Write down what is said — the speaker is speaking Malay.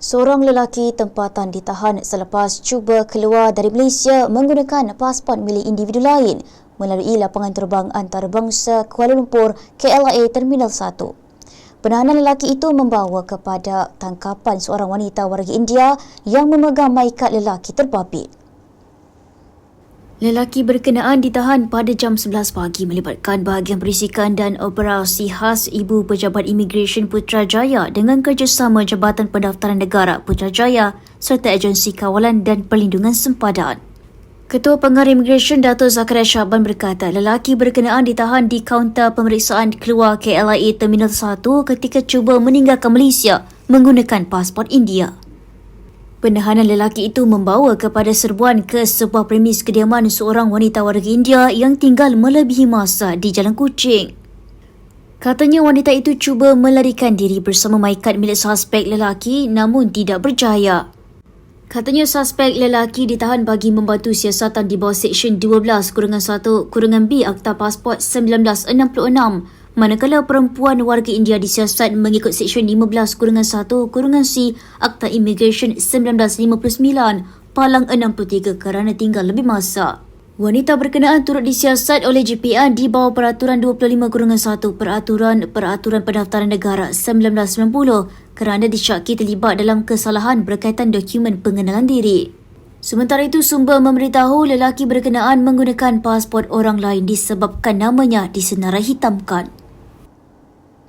Seorang lelaki tempatan ditahan selepas cuba keluar dari Malaysia menggunakan pasport milik individu lain melalui lapangan terbang antarabangsa Kuala Lumpur KLIA Terminal 1. Penahanan lelaki itu membawa kepada tangkapan seorang wanita warga India yang memegang maikat lelaki terbabit. Lelaki berkenaan ditahan pada jam 11 pagi melibatkan bahagian perisikan dan operasi khas Ibu Pejabat Imigresen Putrajaya dengan kerjasama Jabatan Pendaftaran Negara Putrajaya serta Agensi Kawalan dan Perlindungan Sempadan. Ketua Pengarah Imigresen Dato' Zakaria Syaban berkata lelaki berkenaan ditahan di kaunter pemeriksaan keluar KLIA Terminal 1 ketika cuba meninggalkan Malaysia menggunakan pasport India. Penahanan lelaki itu membawa kepada serbuan ke sebuah premis kediaman seorang wanita warga India yang tinggal melebihi masa di Jalan Kuching. Katanya wanita itu cuba melarikan diri bersama maikat milik suspek lelaki namun tidak berjaya. Katanya suspek lelaki ditahan bagi membantu siasatan di bawah Seksyen 12 kurungan 1 kurungan B Akta Pasport 1966 manakala perempuan warga India disiasat mengikut Seksyen 15 kurungan 1 kurungan C Akta Immigration 1959 Palang 63 kerana tinggal lebih masa. Wanita berkenaan turut disiasat oleh JPN di bawah Peraturan 25 kurungan 1 Peraturan Peraturan Pendaftaran Negara 1990 kerana disyaki terlibat dalam kesalahan berkaitan dokumen pengenalan diri. Sementara itu, sumber memberitahu lelaki berkenaan menggunakan pasport orang lain disebabkan namanya disenarai hitamkan.